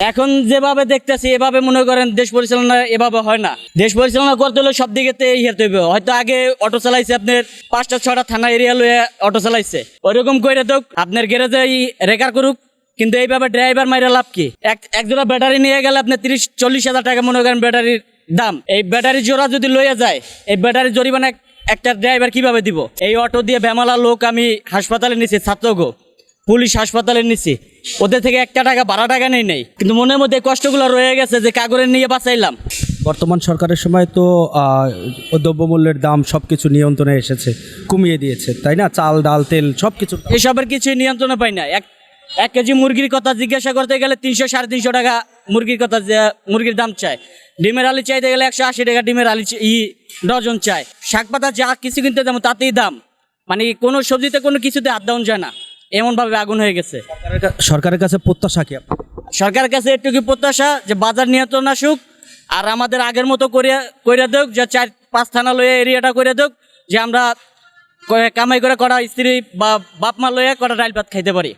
এখন যেভাবে দেখতেছি, এভাবে মনে করেন দেশ পরিচালনা এভাবে হয় না। দেশ পরিচালনা করতে হলে সব দিকে হয়তো আগে অটো চালাইছে আপনার পাঁচটা ছটা থানা এরিয়া লয়ে অটো চালাইছে। ওইরকম করে তো আপনার গ্যারেজে রেকার করুক, কিন্তু এইভাবে ড্রাইভার মাইরা লাভ কি? এক, একজোড়া ব্যাটারি নিয়ে গেলে আপনার তিরিশ, চল্লিশ হাজার টাকা মনে করেন ব্যাটারির দাম। এই ব্যাটারি জোড়া যদি লইয়া যায়, এই ব্যাটারি জরিমানা একটা ড্রাইভার কীভাবে দিব? এই অটো দিয়ে বেমালা লোক আমি হাসপাতালে নিছি ছাত্রগো পুলিশ হাসপাতালে নিছি। ওদের থেকে একটা টাকা বারো টাকা নেই নেই। কিন্তু মনের মধ্যে কষ্টগুলো রয়ে গেছে যে কাগরে নিয়ে বাঁচাইলাম। বর্তমান সরকারের সময় তো দ্রব্যমূল্যের দাম সব কিছু নিয়ন্ত্রণে এসেছে কমিয়ে দিয়েছে তাই না? চাল ডাল তেল সব কিছু এসবের কিছুই নিয়ন্ত্রণে পাই না এক এক কেজি মুরগির কথা জিজ্ঞাসা করতে গেলে তিনশো সাড়ে তিনশো টাকা মুরগির কথা মুরগির দাম চায়। ডিমের আলু চাইতে গেলে একশো আশি টাকা ডিমের আলু ই ডজন চায়। শাক পাতা যা কিছু কিনতে যাব তাতেই দাম। মানে কোনো সবজিতে কোনো কিছুতে হাত দেওয়া যায় না। এমনভাবে আগুন হয়ে গেছে। সরকারের কাছে প্রত্যাশা কি সরকারের কাছে এটুকু প্রত্যাশা যে বাজার নিয়ন্ত্রণ আসুক আর আমাদের আগের মতো করিয়া কইরা দেখ যে চার পাঁচ থানা লইয়া এরিয়াটা করে দেখ যে আমরা কামাই করে করা স্ত্রী বা বাপমা লইয়া কটা ডাইল ভাত খাইতে পারি।